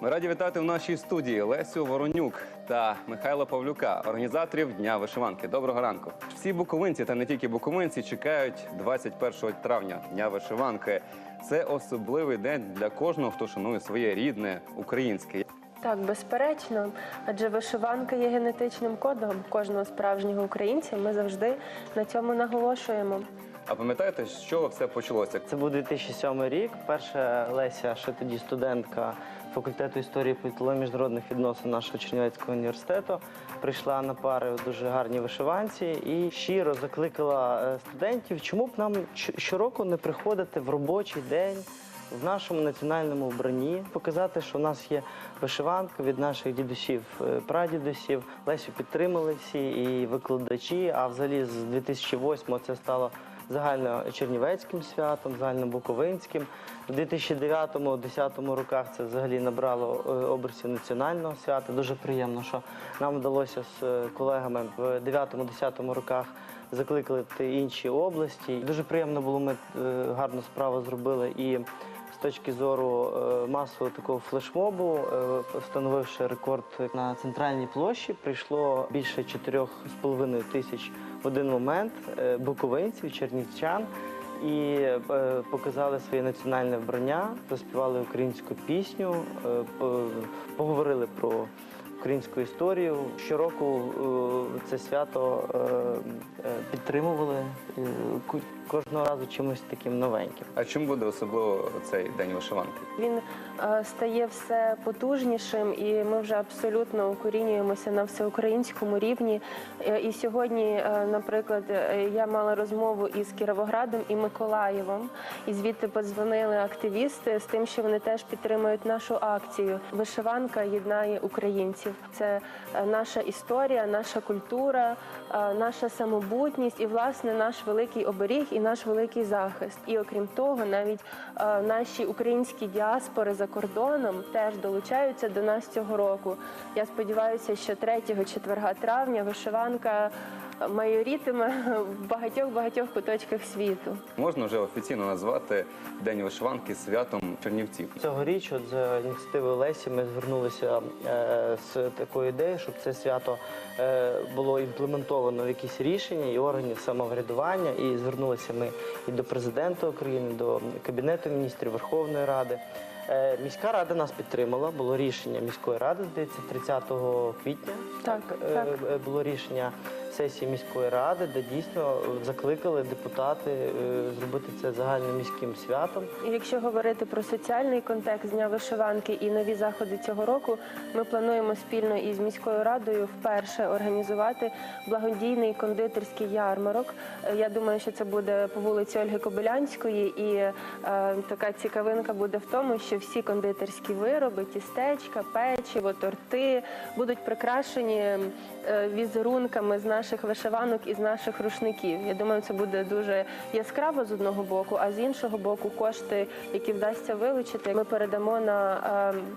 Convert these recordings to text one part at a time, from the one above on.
Ми раді вітати в нашій студії Лесю Воронюк та Михайла Павлюка, організаторів Дня вишиванки. Доброго ранку. Всі буковинці та не тільки буковинці чекають 21 травня Дня вишиванки. Це особливий день для кожного, хто шанує своє рідне українське. Так, безперечно, адже вишиванка є генетичним кодом кожного справжнього українця. Ми завжди на цьому наголошуємо. А пам'ятаєте, з чого все почалося? Це був 2007 рік. Перша Леся, ще тоді студентка факультету історії політології міжнародних відносин нашого Чернівецького університету, прийшла на пари дуже гарній вишиванці і щиро закликала е, студентів, чому б нам щороку не приходити в робочий день. В нашому національному вбранні показати, що у нас є вишиванка від наших дідусів, е, прадідусів. Лесю підтримали всі і викладачі. А взагалі з 2008 це стало загальночернівецьким святом, загальнобуковинським. У 2009-2010 роках це взагалі набрало образів національного свята. Дуже приємно, що нам вдалося з е, колегами в 2009-2010 роках закликати інші області. Дуже приємно було, ми е, гарну справу зробили і точки зору е, масового такого флешмобу, е, встановивши рекорд на центральній площі, прийшло більше 4,5 тисяч в один момент е, буковинців, чернівчан. І показали своє національне вбрання, заспівали українську пісню, поговорили про українську історію. Щороку це свято підтримували кожного разу чимось таким новеньким. А чим буде особливо цей день вишиванки? Він е, стає все потужнішим, і ми вже абсолютно укорінюємося на всеукраїнському рівні. Е, І сьогодні, е, наприклад, е, я мала розмову із Кіровоградом і Миколаєвом, і звідти подзвонили активісти з тим, що вони теж підтримують нашу акцію. Вишиванка єднає українців. Це е, наша історія, наша культура, е, наша самобутність і власне наш великий оберіг і наш великий захист. І окрім того, навіть е, наші українські діаспори за кордоном теж долучаються до нас цього року. Я сподіваюся, що 3 четверга травня вишиванка майорітиме в багатьох багатьох куточках світу. Можна вже офіційно назвати День вишиванки святом Чернівців. Цьогоріч, от за ініціативою Лесі, ми звернулися е, з такою ідеєю, щоб це свято е, було імплементовано в якісь рішення і органів самоврядування. І звернулися ми і до президента України, до Кабінету міністрів Верховної Ради. Е, Міська рада нас підтримала. Було рішення міської ради, здається, 30 квітня. Так, е, так. е, було рішення сесії міської ради, де дійсно закликали депутати е, зробити це загальноміським святом. І якщо говорити про соціальний контекст дня вишиванки і нові заходи цього року, ми плануємо спільно із міською радою вперше організувати благодійний кондитерський ярмарок. Е, Я думаю, що це буде по вулиці Ольги Кобилянської, і е, така цікавинка буде в тому, що всі кондитерські вироби, тістечка, печиво, торти будуть прикрашені е, візерунками з наших вишиванок і з наших рушників. Я думаю, це буде дуже яскраво з одного боку, а з іншого боку, кошти, які вдасться вилучити, ми передамо на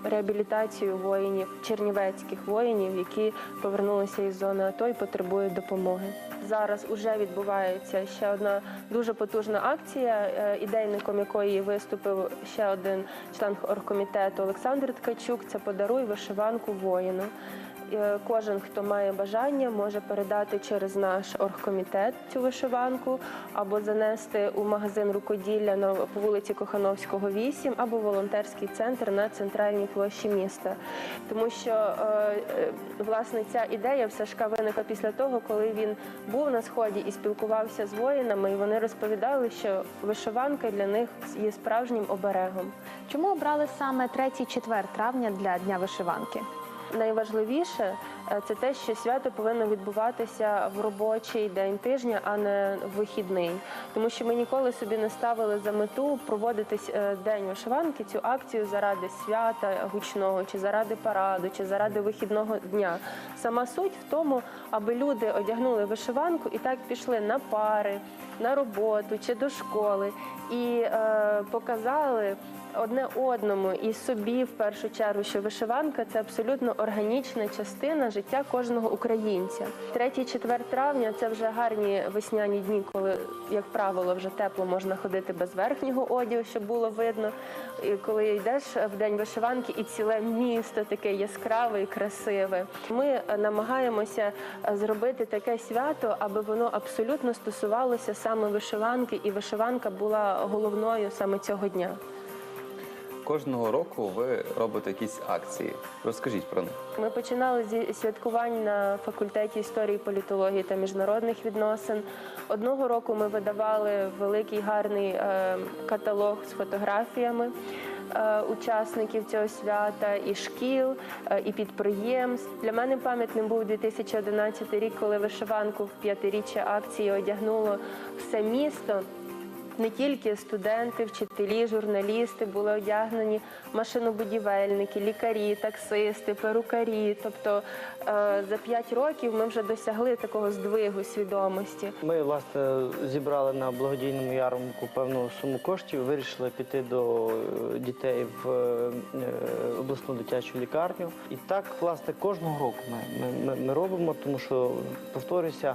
е, реабілітацію воїнів, чернівецьких воїнів, які повернулися із зони АТО і потребують допомоги. Зараз уже відбувається ще одна дуже потужна акція, е, ідейником якої виступив ще один член оргкомітету Олександр Ткачук. Це подаруй вишиванку воїну. Е, Кожен, хто має бажання, може передати через наш оргкомітет цю вишиванку або занести у магазин рукоділля на по вулиці Кохановського, 8, або волонтерський центр на центральній площі міста. Тому що е, е, власне ця ідея в Сашка виникла після того, коли він був на сході і спілкувався з воїнами, і вони розповідали, що вишиванка для них є справжнім оберегом. Чому обрали саме 3-4 травня для Дня вишиванки? Найважливіше е, це те, що свято повинно відбуватися в робочий день тижня, а не в вихідний. Тому що ми ніколи собі не ставили за мету проводити е, день вишиванки, цю акцію заради свята гучного, чи заради параду, чи заради вихідного дня. Сама суть в тому, аби люди одягнули вишиванку і так пішли на пари, на роботу чи до школи і е, показали одне одному і собі в першу чергу, що вишиванка це абсолютно органічна частина життя кожного українця. 3-4 травня це вже гарні весняні дні, коли, як правило, вже тепло можна ходити без верхнього одягу, щоб було видно. І коли йдеш в день вишиванки, і ціле місто таке яскраве і красиве. Ми намагаємося зробити таке свято, аби воно абсолютно стосувалося саме вишиванки, і вишиванка була головною саме цього дня. Кожного року ви робите якісь акції. Розкажіть про них. Ми починали зі святкувань на факультеті історії, політології та міжнародних відносин. Одного року ми видавали великий гарний е, каталог з фотографіями. е, Учасників цього свята і шкіл, е, і підприємств. Для мене пам'ятним був 2011 рік, коли вишиванку в п'ятиріччя акції одягнуло все місто. Не тільки студенти, вчителі, журналісти були одягнені, машинобудівельники, лікарі, таксисти, перукарі. Тобто е, за п'ять років ми вже досягли такого здвигу свідомості. Ми власне зібрали на благодійному ярмарку певну суму коштів. Вирішили піти до е, дітей в е, обласну дитячу лікарню. І так, власне, кожного року ми, ми, ми, робимо, тому що повторюся,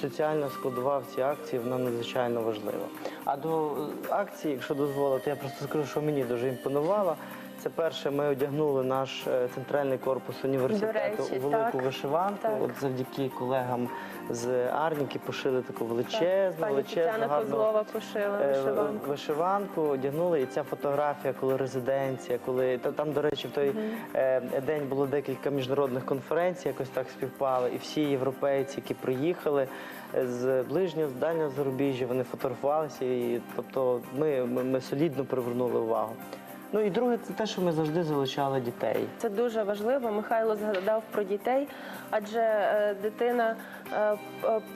соціальна складова в цій акції вона надзвичайно важлива. А до е, акції, якщо дозволите, я просто скажу, що мені дуже імпонувало. Це перше, ми одягнули наш е, центральний корпус університету у велику так, вишиванку. так. От завдяки колегам з Арніки пошили таку величезну, величезну гарну пошила е, вишиванку. вишиванку, одягнули. І ця фотографія, коли резиденція, коли там, до речі, в той е, день було декілька міжнародних конференцій, якось так співпало, і всі європейці, які приїхали з ближнього, з дальнього зарубіжжя, вони фотографувалися. І тобто ми, ми, ми солідно привернули увагу. Ну і друге, це те, що ми завжди залучали дітей. Це дуже важливо. Михайло згадав про дітей, адже е, дитина е,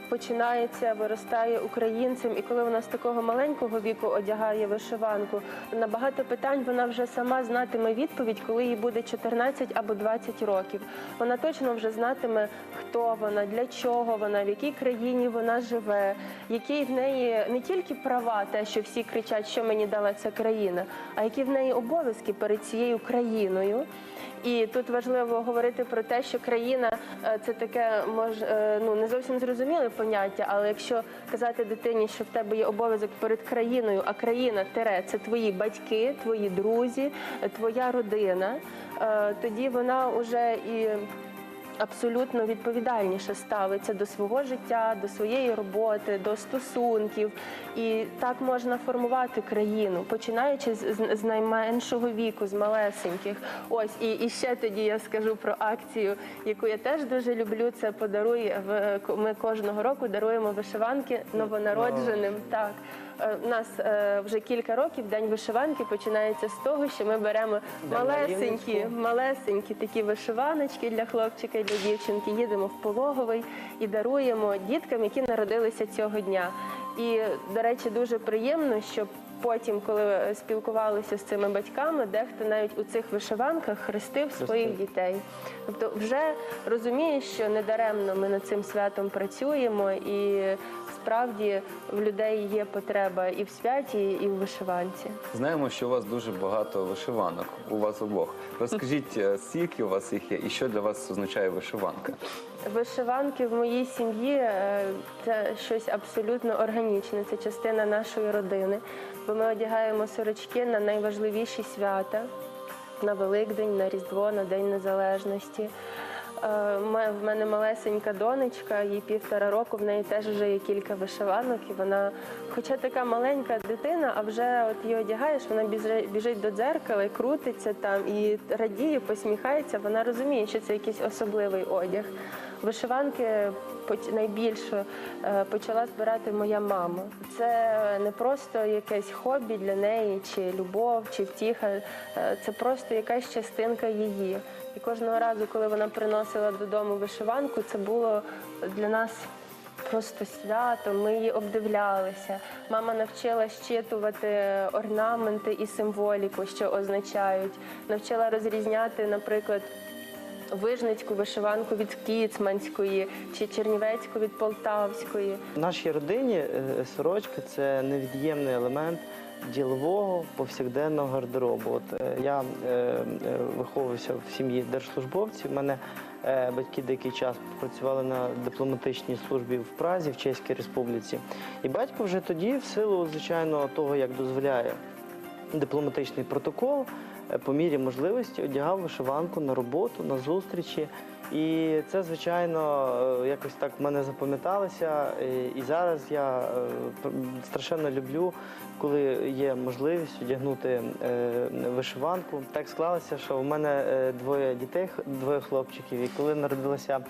починається, виростає українцем, і коли вона з такого маленького віку одягає вишиванку, на багато питань вона вже сама знатиме відповідь, коли їй буде 14 або 20 років. Вона точно вже знатиме, хто вона, для чого вона, в якій країні вона живе, які в неї не тільки права, те, що всі кричать, що мені дала ця країна, а які в неї обов'язки перед цією країною. І тут важливо говорити про те, що країна е, це таке мож е, ну не зовсім зрозуміле поняття, але якщо казати дитині, що в тебе є обов'язок перед країною, а країна тере це твої батьки, твої друзі, е, твоя родина, тоді вона вже і абсолютно відповідальніше ставиться до свого життя, до своєї роботи, до стосунків. І так можна формувати країну, починаючи з, найменшого віку, з малесеньких. Ось і, і ще тоді я скажу про акцію, яку я теж дуже люблю. Це подаруй в ми кожного року даруємо вишиванки новонародженим. Так. Е, У нас е, вже кілька років день вишиванки починається з того, що ми беремо малесенькі, малесенькі такі вишиваночки для хлопчика і для дівчинки. Їдемо в пологовий і даруємо діткам, які народилися цього дня. І, до речі, дуже приємно, що потім, коли спілкувалися з цими батьками, дехто навіть у цих вишиванках хрестив своїх дітей. Тобто, вже розумієш, що недаремно ми над цим святом працюємо, і справді в людей є потреба і в святі, і в вишиванці. Знаємо, що у вас дуже багато вишиванок у вас обох. Розкажіть, е, скільки у вас їх є, і що для вас означає вишиванка? Вишиванки в моїй сім'ї е, це щось абсолютно органічне. Це частина нашої родини. Бо ми одягаємо сорочки на найважливіші свята на Великдень, на Різдво, на День Незалежності. Е, В мене малесенька донечка, їй півтора року, в неї теж вже є кілька вишиванок, і вона, хоча така маленька дитина, а вже от її одягаєш, вона біжить, до дзеркала і крутиться там, і радіє, посміхається. Вона розуміє, що це якийсь особливий одяг. Вишиванки найбільше почала збирати моя мама. Це не просто якесь хобі для неї, чи любов, чи втіха. Е, Це просто якась частинка її. І кожного разу, коли вона приносила додому вишиванку, це було для нас. Просто свято, ми її обдивлялися. Мама навчила щитувати орнаменти і символіку, що означають. Навчила розрізняти, наприклад, вижницьку вишиванку від кіцманської чи чернівецьку від полтавської. В нашій родині е, сорочка це невід'ємний елемент ділового повсякденного гардеробу. От е, я е, е, виховувався в сім'ї держслужбовців. У мене е, батьки деякий час працювали на дипломатичній службі в Празі, в Чеській Республіці. І батько вже тоді, в силу, звичайно, того, як дозволяє дипломатичний протокол, по мірі можливості одягав вишиванку на роботу, на зустрічі. І це, звичайно, е, якось так в мене запам'яталося. І зараз я е, страшенно люблю, коли є можливість одягнути е, вишиванку. Так склалося, що в мене двоє дітей, двоє хлопчиків. І коли народилася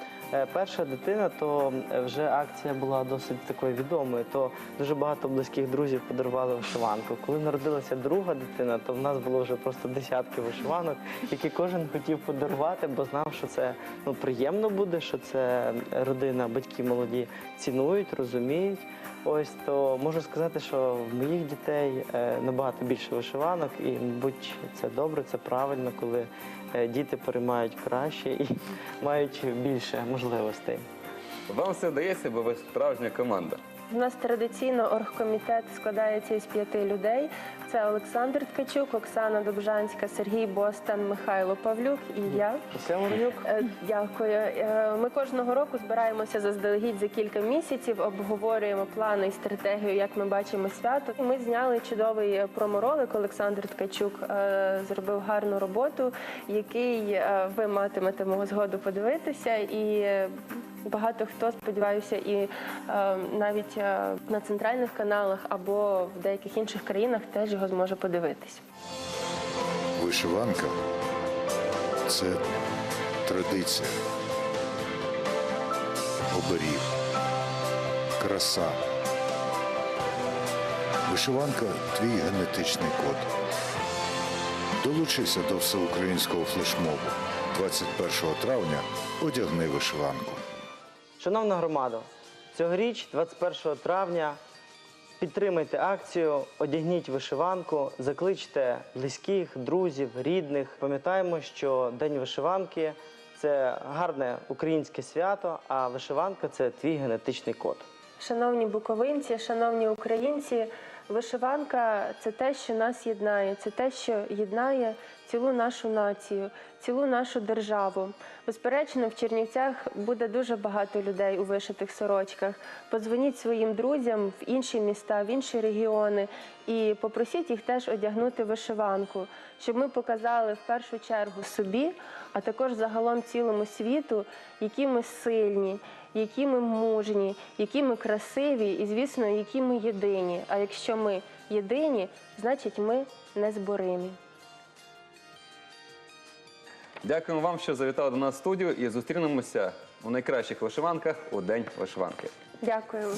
перша дитина, то вже акція була досить такою відомою. То дуже багато близьких друзів подарували вишиванку. Коли народилася друга дитина, то в нас було вже просто десятки вишиванок, які кожен хотів подарувати, бо знав, що це ну приємно буде, що це родина, батьки молоді цінують, розуміють. Ось то можу сказати, що в моїх дітей е, набагато більше вишиванок, і, мабуть, це добре, це правильно, коли е, діти переймають краще і мають більше можливостей. Вам все вдається, бо ви справжня команда. У нас традиційно оргкомітет складається із п'яти людей. Це Олександр Ткачук, Оксана Добжанська, Сергій Бостан, Михайло Павлюк і я. Е, Дякую. Е, Ми кожного року збираємося заздалегідь за кілька місяців, обговорюємо плани і стратегію, як ми бачимо свято. Ми зняли чудовий проморолик. Олександр Ткачук е, зробив гарну роботу, який е, ви матимете мого згоду подивитися. І е, багато хто, сподіваюся, і е, навіть е, на центральних каналах або в деяких інших країнах теж його зможе подивитись. Вишиванка це традиція, оберіг, краса. Вишиванка твій генетичний код. Долучися до всеукраїнського флешмобу 21 травня. Одягни вишиванку. Шановна громада, цьогоріч, 21 травня, підтримайте акцію, одягніть вишиванку, закличте близьких, друзів, рідних. Пам'ятаємо, що День вишиванки це гарне українське свято, а вишиванка це твій генетичний код. Шановні буковинці, шановні українці, вишиванка це те, що нас єднає, це те, що єднає цілу нашу націю, цілу нашу державу. Безперечно, в Чернівцях буде дуже багато людей у вишитих сорочках. Подзвоніть своїм друзям в інші міста, в інші регіони і попросіть їх теж одягнути вишиванку, щоб ми показали в першу чергу собі, а також загалом цілому світу, які ми сильні, які ми мужні, які ми красиві і, звісно, які ми єдині. А якщо ми єдині, значить ми незборимі. Дякуємо вам, що завітали до нас в студію і зустрінемося у найкращих вишиванках у День вишиванки. Дякуємо.